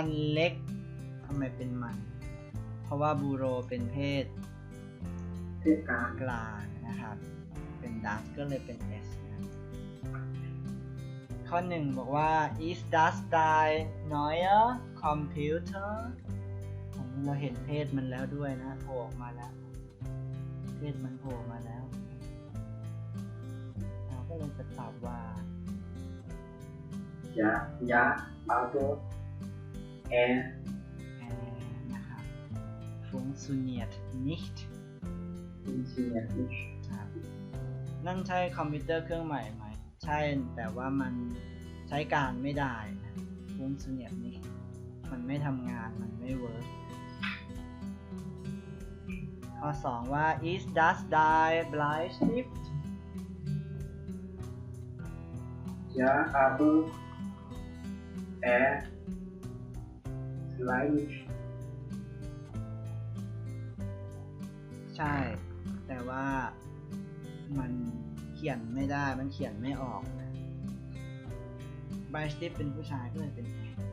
ทำไมเป็นมัน เพราะว่าบูโรเป็นเพศเพศกลางกลางนะครับ เป็นดัสก็เลยเป็น S นะข้อหนึ่งบอกว่า is das die neue computer อันนี้เราเห็นเพศมันแล้วด้วยนะโผล่ออกมาแล้ว เพศมันโผล่มาแล้ว เราก็เลยจะตอบว่ายายาบาโตแอร์ แอร์นะครับ funktioniert nicht อินซีเนียร์ฟิชครับนั่นใช่คอมพิวเตอร์เครื่องใหม่ไหม ใช่ แต่ว่ามันใช้การไม่ได้นะฟุ้งเสียบนี่มันไม่ทำงาน มันไม่เวิร์กข้อ 2 ว่า is das die Bleistift ยาอา ร้ายใช่ แต่ว่ามันเขียนไม่ได้ มันเขียนไม่ออกไบสติฟเป็นผู้ชายก็เลยเป็น S